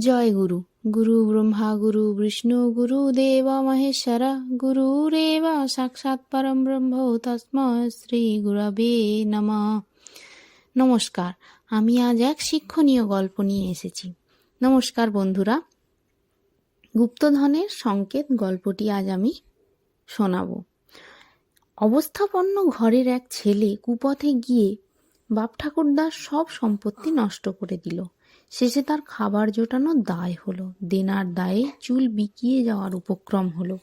জয় গুরু। গুরু ব্রহ্মা, গুরু বিষ্ণু, গুরু দেব মহেশ্বর গুরুরেব সাক্ষাৎ পরম ব্রহ্ম, তস্মৈ শ্রী গুরবে নমঃ। নমস্কার, আমি আজ এক শিক্ষণীয় গল্প নিয়ে এসেছি। নমস্কার বন্ধুরা, গুপ্তধনের সংকেত গল্পটি আজ আমি শোনাবো। অবস্থাপন্ন ঘরের এক ছেলে কুপথে গিয়ে বাপ ঠাকুরদার সব সম্পত্তি নষ্ট করে দিল। শেষে তার খাবার জোটানোর দায় হলো। দেনার দায়ে চুল বিকিয়ে যাওয়ার উপক্রম হলো।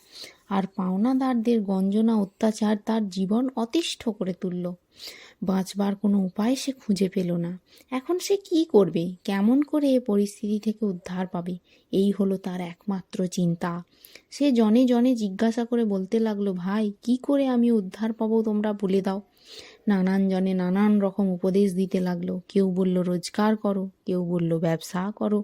আর পাওনাদারদের গঞ্জনা অত্যাচার তার জীবন অতিষ্ঠ করে তুলল। বাঁচবার কোনো উপায় সে খুঁজে পেল না। এখন সে কি করবে? কেমন করে এ পরিস্থিতি থেকে উদ্ধার পাবে? এই হলো তার একমাত্র চিন্তা। সে জনে জনে জিজ্ঞাসা করে বলতে লাগল, ভাই, কি করে আমি উদ্ধার পাবো তোমরা বলে দাও। নানান জনে নানান রকম উপদেশ দিতে লাগল। কেউ বলল, রোজগার করো। কেউ বলল, ব্যবসা করো।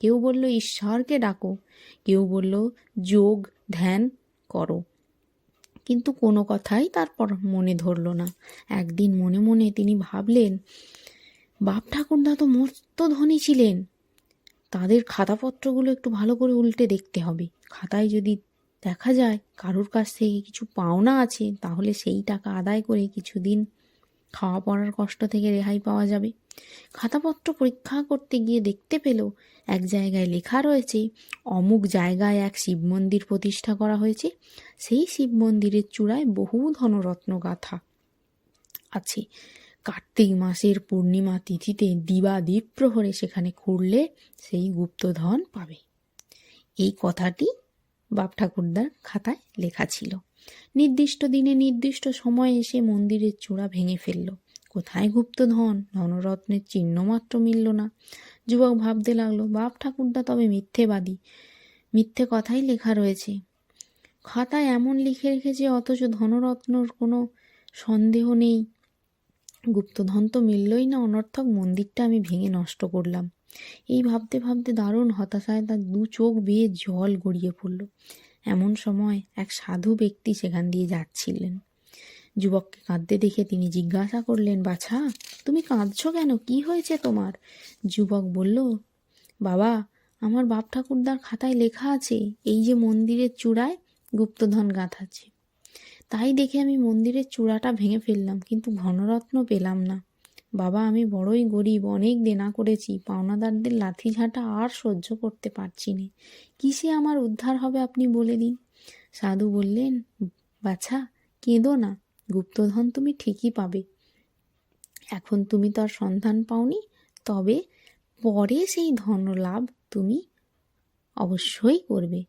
কেউ বলল, ঈশ্বরকে ডাকো। কেউ বলল, যোগ, ধ্যান করো। কিন্তু কোনো কথাই তারপর মনে ধরলো না। একদিন মনে মনে তিনি ভাবলেন, বাপ ঠাকুরদা তো মস্ত ধনী ছিলেন। তাদের খাতাপত্রগুলো একটু ভালো করে উল্টে দেখতে হবে। খাতায় যদি দেখা যায় কারোর কাছ থেকে কিছু পাওনা আছে, তাহলে সেই টাকা আদায় করে কিছুদিন খাওয়া পড়ার কষ্ট থেকে রেহাই পাওয়া যাবে। খাতাপত্র পরীক্ষা করতে গিয়ে দেখতে পেল, এক জায়গায় লেখা রয়েছে, অমুক জায়গায় এক শিব মন্দির প্রতিষ্ঠা করা হয়েছে। সেই শিব মন্দিরের চূড়ায় বহু ধনরত্ন গাথা আছে। কার্তিক মাসের পূর্ণিমা তিথিতে দিবা দ্বীপ প্রহরে সেখানে খুঁড়লে সেই গুপ্তধন পাবে। এই কথাটি বাপ ঠাকুরদার খাতায় লেখা ছিল। নির্দিষ্ট দিনে নির্দিষ্ট সময়ে এসে মন্দিরের চূড়া ভেঙে ফেলল। কোথায় গুপ্তধন? ধনরত্নের চিহ্ন মাত্র মিলল না। যুবক ভাবতে লাগল বাপ ঠাকুরদা তবে মিথ্যেবাদী। মিথ্যে কথাই লেখা রয়েছে। খাতায় এমন লিখে রেখেছে, অথচ ধনরত্নর কোনো সন্দেহ নেই। গুপ্তধন তো মিললই না, অনর্থক মন্দিরটা আমি ভেঙে নষ্ট করলাম। এই ভাবতে ভাবতে দারুণ হতাশায় তার দু চোখ বেয়ে জল গড়িয়ে পড়ল। এমন সময় এক সাধু ব্যক্তি সেখান দিয়ে যাচ্ছিলেন। যুবককে কাঁদতে দেখে তিনি জিজ্ঞাসা করলেন, বাছা, তুমি কাঁদছো কেন? কি হয়েছে তোমার? যুবক বলল, বাবা, আমার বাপ ঠাকুরদার খাতায় লেখা আছে, এই যে মন্দিরের চূড়ায় গুপ্তধন গাঁথা আছে তাই দেখে আমি মন্দিরের চূড়াটা ভেঙে ফেললাম, কিন্তু ঘনরত্ন পেলাম না। বাবা, আমি বড়ই গরিব, অনেক দেনা করেছি, পাওনাদারদের লাথি ঝাঁটা আর সহ্য করতে পারছি না। কিসে আমার উদ্ধার হবে আপনি বলে দিন। সাধু বললেন, বাছা, কেঁদো না, গুপ্তধন তুমি ঠিকই পাবে। এখন তুমি তার সন্ধান পাওনি, তবে পরে সেই ধন লাভ তুমি অবশ্যই করবে।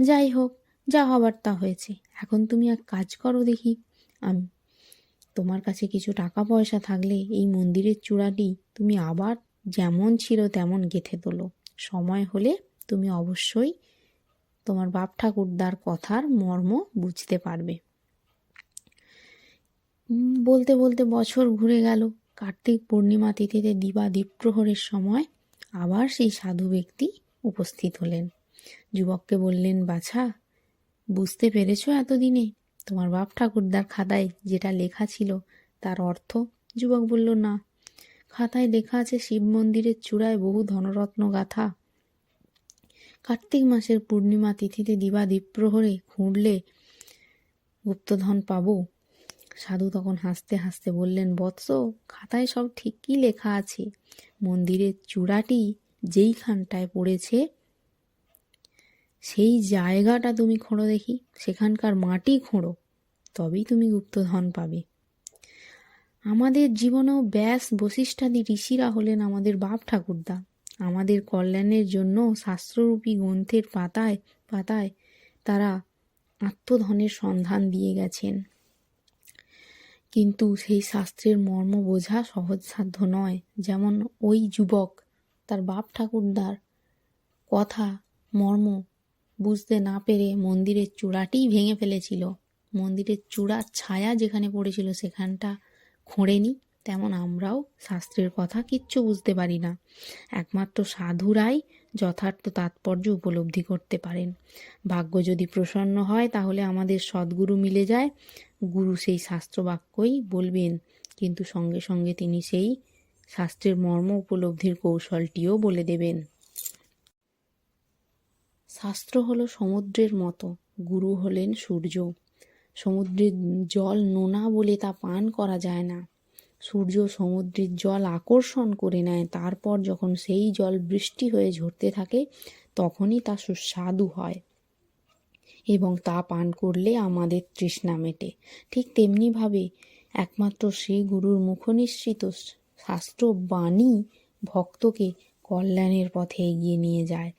যাই হোক, যা হবার তা হয়েছে। এখন তুমি এক কাজ করো দেখি, আমি তোমার কাছে কিছু টাকা পয়সা থাকলে এই মন্দিরের চূড়াটি তুমি আবার যেমন ছিল তেমন গেথে তোলো। সময় হলে তুমি অবশ্যই তোমার বাপ ঠাকুরদার কথার মর্ম বুঝতে পারবে। বলতে বলতে বছর ঘুরে গেল। কার্তিক পূর্ণিমা তিথিতে দিবা দ্বীপ্রহরের সময় আবার সেই সাধু ব্যক্তি উপস্থিত হলেন। যুবককে বললেন, বাছা, বুঝতে পেরেছ এতদিনে? তোমার বাপ ঠাকুরদার খাতায় যেটা লেখা ছিল, তার অর্থ? যুবক বলল, না। খাতায় লেখা আছে শিব মন্দিরের চূড়ায় বহু ধনরত্ন গাথা। কার্তিক মাসের পূর্ণিমা তিথিতে দিবা দ্বীপ্রহরে খুঁড়লে গুপ্তধন পাবো। সাধু তখন হাসতে হাসতে বললেন, বৎস, খাতায় সব ঠিকই লেখা আছে। মন্দিরের চূড়াটি যেইখানটায় পড়েছে সেই জায়গাটা তুমি খোঁড়ো দেখি। সেখানকার মাটি খোঁড়ো, তবেই তুমি গুপ্তধন পাবে। আমাদের জীবনেও ব্যাস বশিষ্ঠাদি ঋষিরা হলেন আমাদের বাপ ঠাকুরদা। আমাদের কল্যাণের জন্য শাস্ত্ররূপী গ্রন্থের পাতায় পাতায় তারা আত্মধনের সন্ধান দিয়ে গেছেন। কিন্তু সেই শাস্ত্রের মর্ম বোঝা সহজসাধ্য নয়। যেমন ওই যুবক, তার বাপ ঠাকুরদার কথা, মর্ম বুঝতে না পেরে মন্দিরের চূড়াটিই ভেঙে ফেলেছিল। মন্দিরের চূড়ার ছায়া যেখানে পড়েছিল সেখানটা খোঁড়েনি। তেমন আমরাও শাস্ত্রের কথা কিচ্ছু বুঝতে পারি না। একমাত্র সাধুরাই যথার্থ তাৎপর্য উপলব্ধি করতে পারেন। ভাগ্য যদি প্রসন্ন হয়, তাহলে আমাদের সদ্গুরু মিলে যায়। গুরু সেই শাস্ত্র বাক্যই বলবেন। কিন্তু সঙ্গে সঙ্গে তিনি সেই শাস্ত্রের মর্ম উপলব্ধির কৌশলটিও বলে দেবেন। শাস্ত্র হলো সমুদ্রের মতো, গুরু হলেন সূর্য। সমুদ্রের জল নোনা বলে তা পান করা যায় না। সূর্য সমুদ্রের জল আকর্ষণ করে নেয়, তারপর যখন সেই জল বৃষ্টি হয়ে ঝরতে থাকে, তখনই তা সুস্বাদু হয় এবং তা পান করলে আমাদের তৃষ্ণা মেটে। ঠিক তেমনিভাবে একমাত্র শ্রী গুরুর মুখনিসৃত শাস্ত্র বাণী ভক্তকে কল্যাণের পথে এগিয়ে নিয়ে যায়।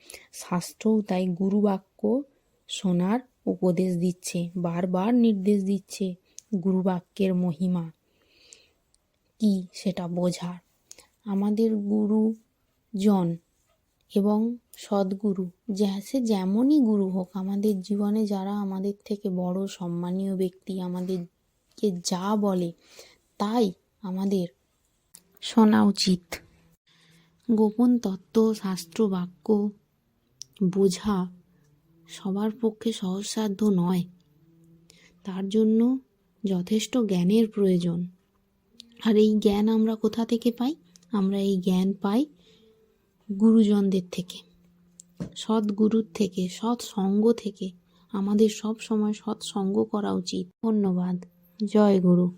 শাস্ত্রও তাই গুরুবাক্য শোনার উপদেশ দিচ্ছে, বারবার নির্দেশ দিচ্ছে গুরুবাক্যের মহিমা। কি সেটা বোঝার? আমাদের গুরুজন এবং সদ্গুরু সে যেমনই গুরু হোক, আমাদের জীবনে যারা আমাদের থেকে বড় সম্মানীয় ব্যক্তি, আমাদেরকে যা বলে তাই আমাদের শোনা উচিত। গোপন তত্ত্ব, শাস্ত্র, বাক্য, বোঝা সবার পক্ষে সহজসাধ্য নয়। তার জন্য যথেষ্ট জ্ঞানের প্রয়োজন। আর এই জ্ঞান আমরা কোথা থেকে পাই? আমরা এই জ্ঞান পাই গুরুজনদের থেকে সৎ গুরুর থেকে সৎ সঙ্গ থেকে। আমাদের সব সময় সৎ সঙ্গ করা উচিত। ধন্যবাদ। জয় গুরু।